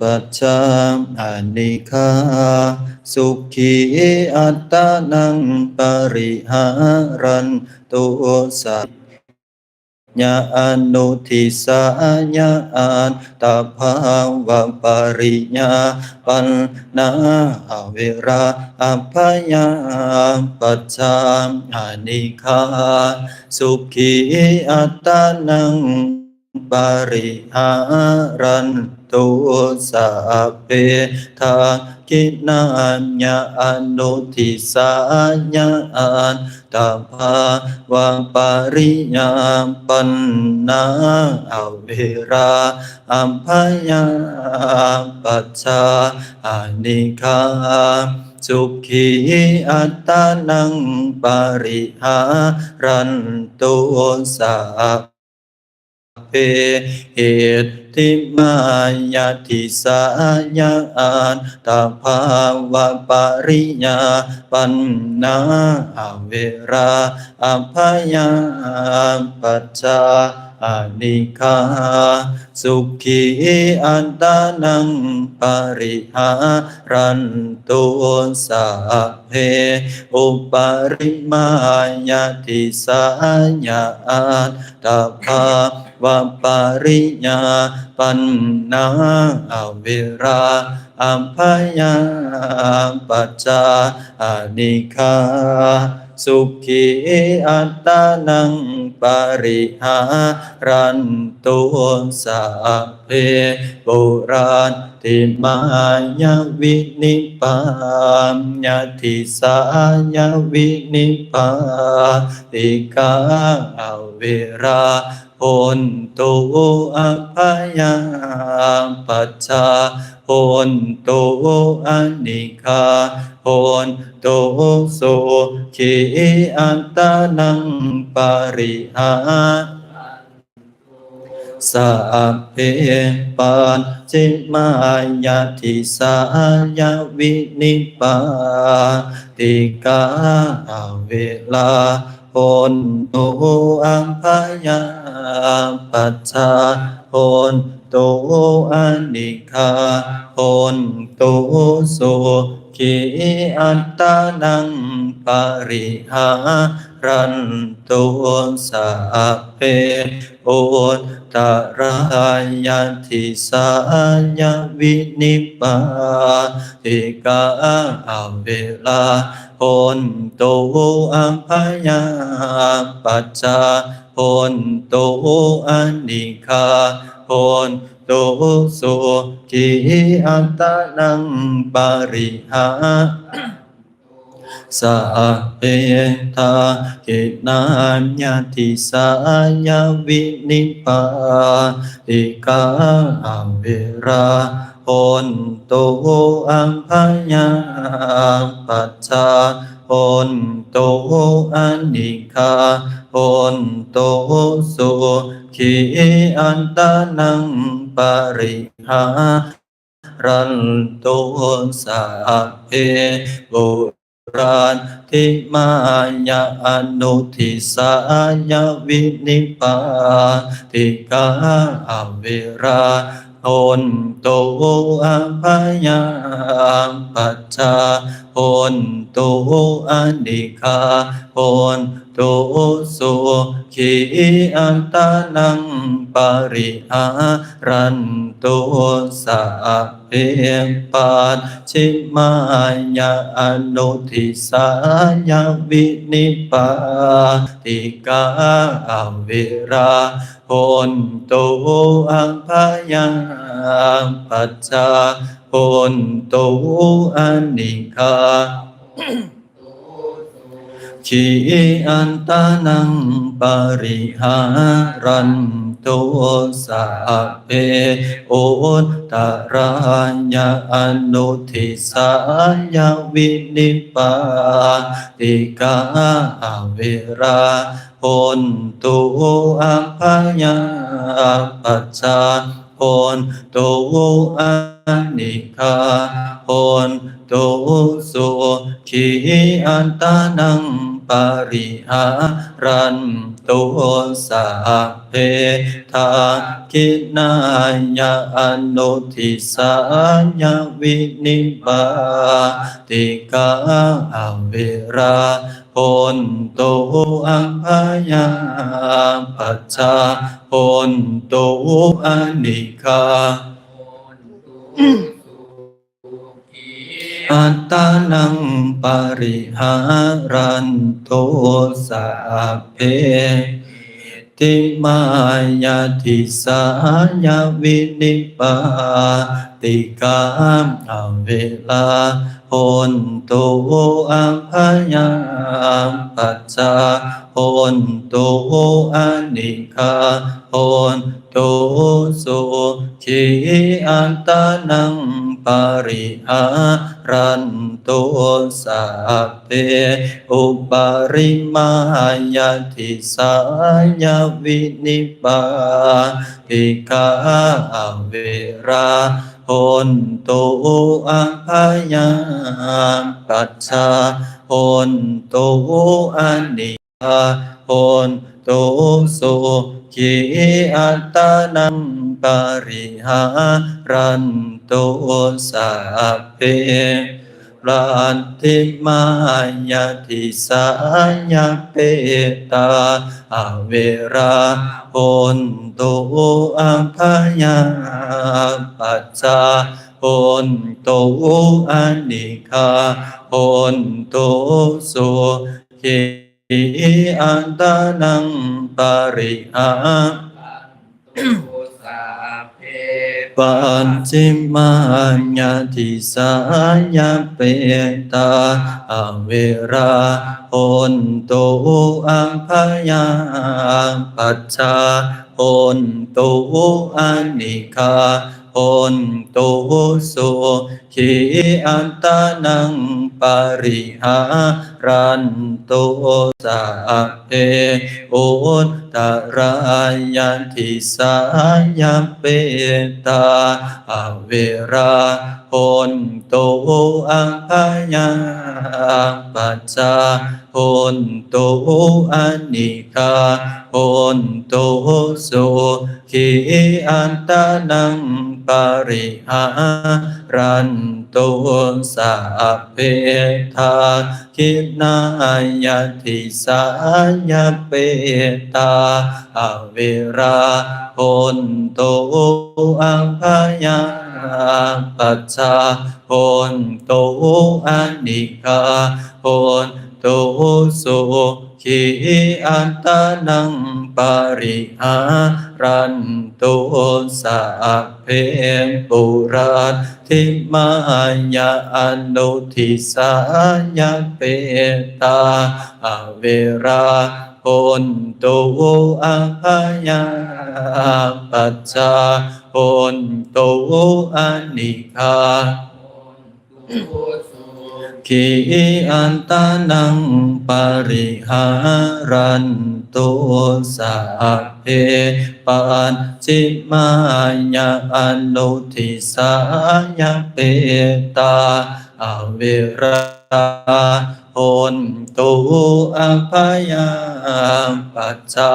ปัจจาอานิคาสุขีอัตตานังปริหารันตุสัพญาอนุทิสาญาอันตภาวะปริญาปันนาอเวราอัยาปัจจาอานิคาสุขีอัตตานัง ปริหารันตุสัพเพทากินาญาอนุทิสาญาอันตภาวะปริญาปันนาอเวราอัมพยาปัจจาอานิคาสุขีอัตตานังปริหารันตุสัพ เพเหติมายาทิสายาอันตภาวะปริญาปันนาเวราอภัยาปัจจาอนิคาสุขีอันตานังปริหารันตุสัเพอุปาริมายาติสายาอัตตภา วัปาริญาปันนาอเวราอัมพยาปัจจานิคาสุขีอัตตานังปริหารันตุสัพเพปุราณ ติมายวินิปามยาติสายวินิปปาติกาอเวราโอนโตอภัยปัจจาโอนโตอนิคาโอนโตโสขีอัตตานังปริหา สัพเพปันจิมายาทิสายาวินิปาติกาเวลาโอนโตอัมพยาปัจจาโอนโตอานิคาโอนโตโส ขีอัตตานังปริหารันตุสัพเพโอตรายาทิสายวินิปาติกาอเวลาโอนโตอัมพยาปัจจาโอนโตอนิคา โอนโตโสกิอัตตนังปริหาสัพเพทากินาญาติสายาวินิปาติกาเวราโอนโตอัมพยาปัจจา โอนโตอานิคาโอนโตสุขีอันตานังปริหารันโตสัพเพบุราณทิมายาอนุทิสายวินิปาติกาอเวรา โอนโตอาภยาปัจจาโอนโตอันิคาโอนโตสุขีอันตานังปริอารันโตสัพเพปัจฉิมายาอนุทิสายาวินิปาติกาเวราพนโตอังพยาปัจจาพนโตอันิคา ขีอันตานังปริหารันตุสัพเพโอตรายาอนุทิสายาวินิปปาติกาเวราโอนตุอัมพยาปัจจาโอนตุอานิคาโอนตุสุขีอันตานัง ปริหารันตุสัพเพทาคินายะอนุทิสายาวินิบาติกาอเวราโนโตอังพยาปัจจาโนโตอนิคา อัตตานังปริหารันโตสัพเพติมายาทิสายาวินิปาติกามอเวลาโนโตอัมพยามปัจจาโนโตอานิคาโนโตสุขีอันตานังปริหารันโตสัพเพอุปาริมายาทิสายวินิปาติกาเวรา พนโตอัพยามปัจชาพนโตอานิยาพนโตสุขีอัตตานังปริหารันโตสัพเพ รันติมายาทิสายาเปตาอเวราโนโตอัมพยาปัจจาโนโตอานิคาโนโตสุขีอันตานังปริหา ปัญจิมาญาติสายาเปตาอเวราโนโตอัมพยาปัจจาโนโตอานิคาโนโตสุ ขีอันตานังปริหารันโตสัพเพโอตตรายาทิสายเปตาอเวราโนโตอัมพยาปัจจาโนโตอานิคาโนโตสุขีอันตานังปริหารันตุสัพเพทาคินายทิสายาเปตาอเวราพนโตอังพยา ปัจจาโนโตอานิคาโนโตสุขีอันตานังปริหารันโตสัพเพปุราทิมายาอนุทิสายาเปตาอเวรา นโตอัมพยาปัจจาโนโตอานิคาขีอันตานังปริหารันโตสัพเพปัญจิมายาอนุทิสายาเปตาอเวรา โนโตอัยาปัจจา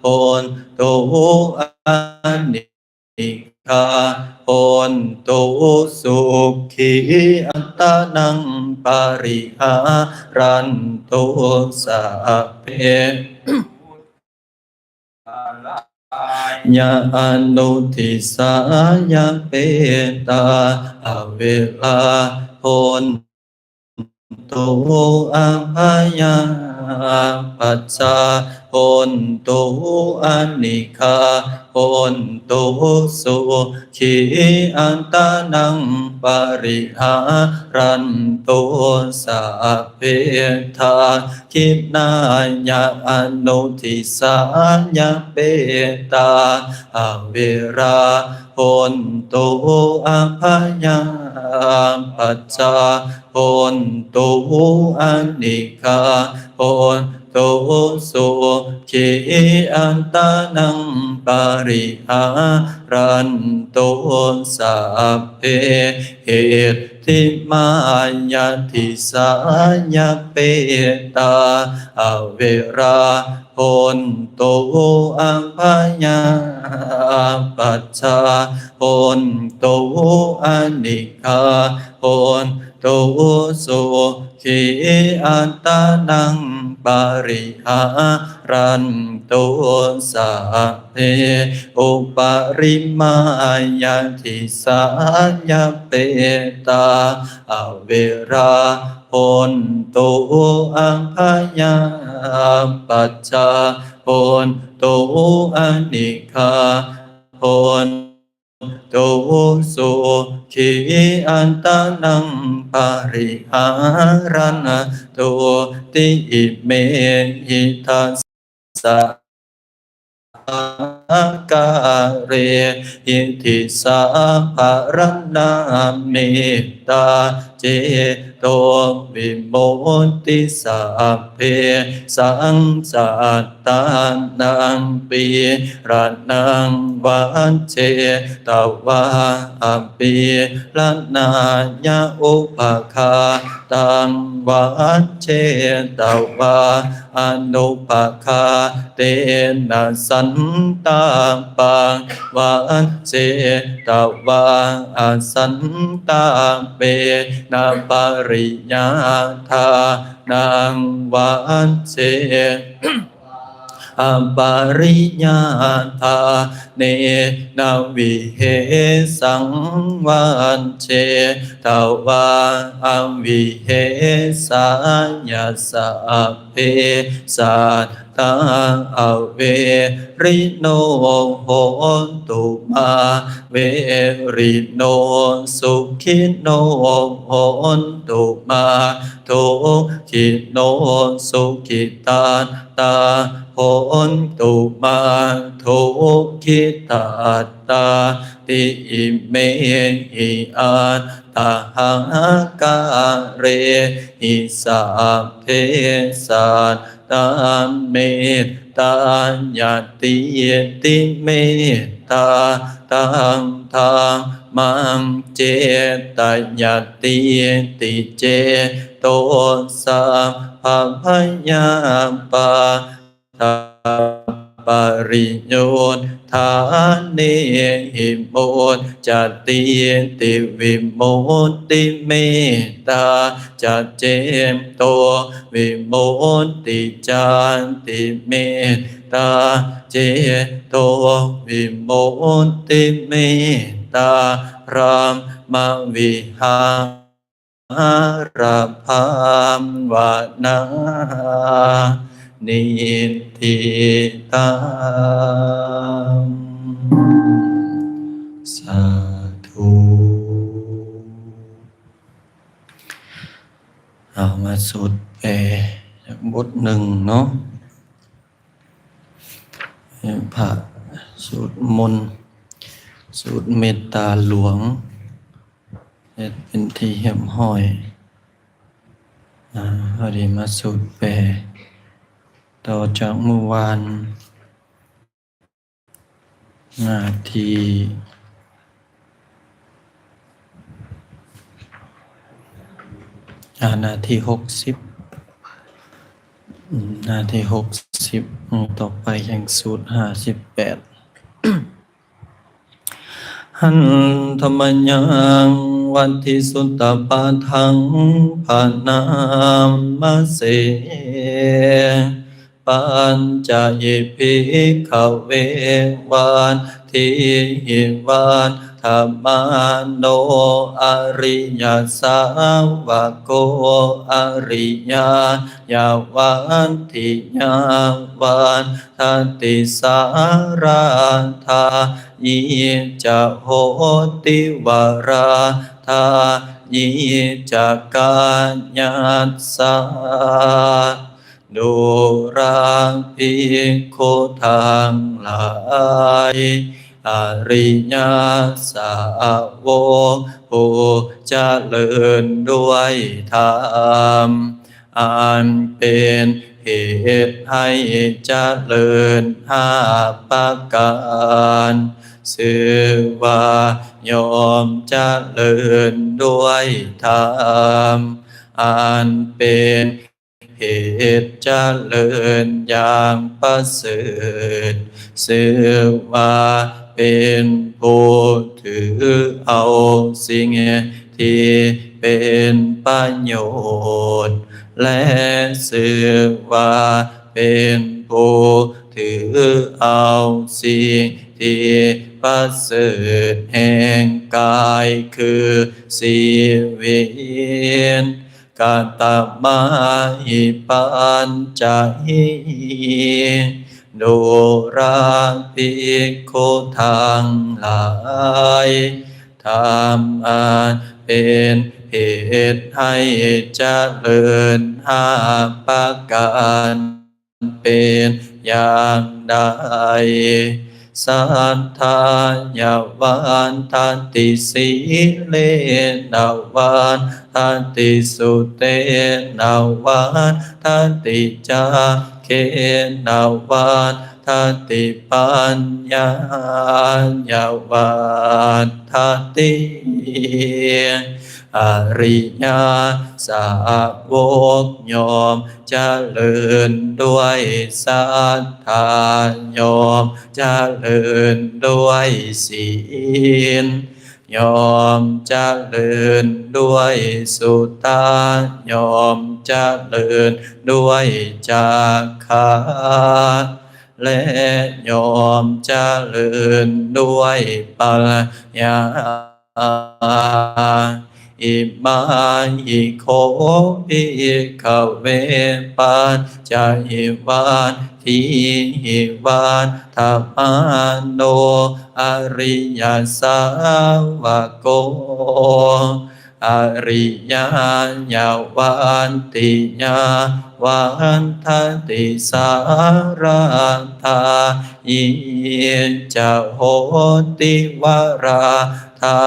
โนโตอนิคาโนโตสุขีอัตตานังปริหารันโตสัพเพยาอนุทิสายาเปตาอเวลาโน ตุอัพยาปัจจาโนโตอานิคาโนโตสุขีอันตานังปริหารันโตสัพเพทาคินายาอนุทิสายาเปตาอเวรา โนตุอัพยาปัจจาโนตุอานิคาโนตุสุขีอันตานังปริหารันตุสัพเพเหตุ ทิมายาทิสายาเปตาอเวราโหนโตอัมพยาปัจจาโหนโตอนิคาโหนโตสุ ขีอัตตานังปาริหารันโตสัพเพอุปาริมายาทิสายาเปตาอเวราโหนโตอัมพยาปัจจาโหนโตอนิคาโหน โตสุขีอันตานังปาริหารันโตติอิเมหิทัสสะกาเรยิทิสาภารณาเมตตา เจโตวิโมติสัพเพสังสัตตานังปีระนังวันเจตวาอปีละนายาอุปคาตังวันเจตวาอนุปคาเตนะสันตาปังวันเจตวาอสันตาเปนะปริญาธานังวันเจอปาริญาธาเนนาวิเหสังวันเชตวาอวิเหสายาสะเพสัต ตาอเวริโนโหตุมาเวริโนสุขิโนโหตุมาโทขิโนสุขิตาตาโหนตุมาโทคิตาตาติอิเมหิอาตาหังกาเรหิสาเพสัต ตาเมตตาญาติยติเมตตาตังทางมังเจตญาติยติเจโตสัพพยาปาตา ริโยนทานเนหิโมนจัตติติวิโมติเมตตาจัจเจมโตวิโมติจานติเมตตาเจโตวิโมติเมตตารามมวิหาอาราภามวานา นิทิตังสาธุเอามาสุดแปบทหนึ่งเนาะพระสูตรมนต์สูตรเมตตาหลวง เป็นที่เหี่ยมห้อยอ่าพอดีมาสูตรแปร ต่อจากเมื่อวาน นาทีอานาทีหกสิบนาทีหกสิบต่อไปยังสูตรห้าสิบแปดหันธรรมยังวันที่สุตตปาทังปานามมาเส ปัญจยิภิกขเววานทิหิวานธรรมาโนอริยสาวโกอริยายาวานทิยาวานทันติสาราธายิจะโหติวาราธายิจะกาญาสสา ดูราภิกขุทางหลายอริยสาวกผู้เจริญด้วยธรรมอันเป็นเหตุให้เจริญห้าประการสือว่ายอมเจะเลิญด้วยธรรมอันเป็น เหตุเจริญอย่างประเสริฐสือว่าเป็นผู้ถือเอาสิ่งที่เป็นประโยชน์ และสือว่าเป็นผู้ถือเอาสิ่งที่ประเสริฐแห่งกายคือสีวิญ กาตมาหิปัญจหิโดราภิกขุทางหลายทำอันเป็นเหตุให้เจริญห้าประการเป็นอย่างใด สัทธายาวานทันติสีเลนาวานทันติสุเตนาวานทันติจาเคนาวานทันติปัญญายาวานทันติ อริยาสาวกยอมเจริญด้วยศรัทธายอมเจริญด้วยศีลยอมเจริญด้วยสุตายอมเจริญด้วยจาคาและยอมเจริญด้วยปัญญา อิมานิโคปิขเวปัญจหิวานทีหิวานทัพาโนอริยสาวโก อริยญาวันติญาวันทันติสาราธายิจะโหติวราธา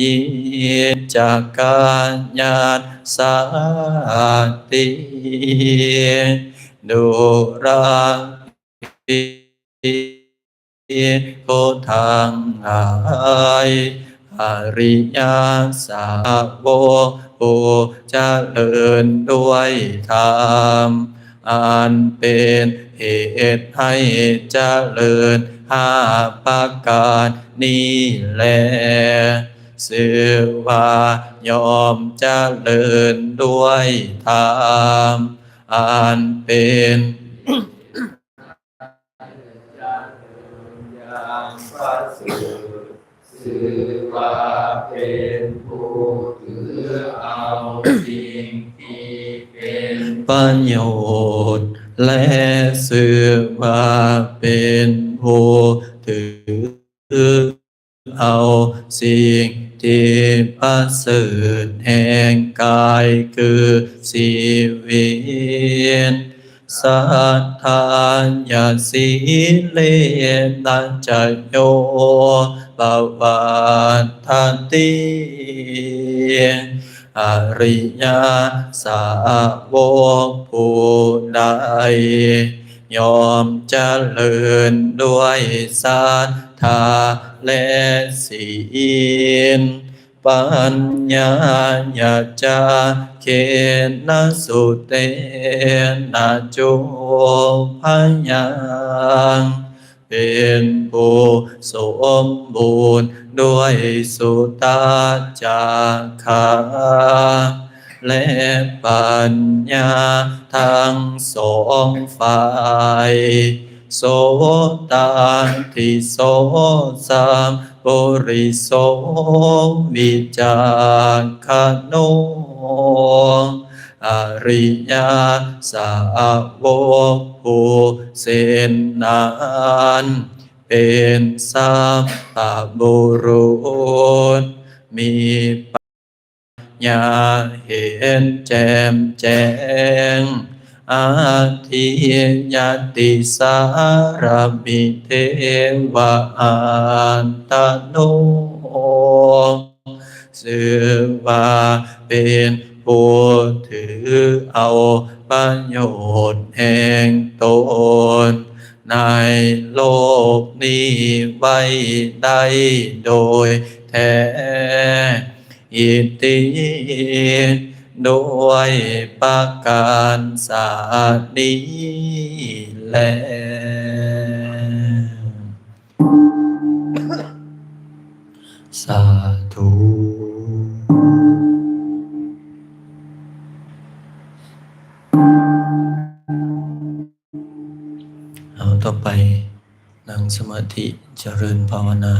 ยิจากกาญาณสาติดุราปิโคทางหาย อริยสาวกผู้เจริญด้วยธรรมอันเป็นเหตุให้เจริญห้าประการนี้แลสือว่ายอมเจริญด้วยธรรมอันเป็นย่างประเสริฐ สือว่าเป็นผู้ถือเอาสิ่งที่เป็นประโยชน์ และสืบว่าเป็นผู้ถือเอาสิ่งที่ประเสริฐแห่งกายคือสีวิญสัทธายาสีเลนัจจโย ปวัตทันติอริยสาวกผู้ใดยอมเจริญด้วยศรัทธาและศีลปัญญาญาจาเคนสุเตนะจุพยัง เป็นผู้สมบูรณ์ด้วยสุตาจาคาและปัญญาทั้งสองฝ่ายโสตาทิโสสามบริโสวิจาคโน อริยสาวกผู้เสนนานเป็นสัพพะบุรุษมีปัญญาเห็นแจ่มแจ้งอาทิยติสารบิเทวะอันตโนสือว่าเป็น ผู้ถือเอาประโยชน์แห่งตนในโลกนี้ไว้ได้โดยแท้อิติด้วยประการสานี้แลสาธุ ต่อไป นั่งสมาธิเจริญภาวนา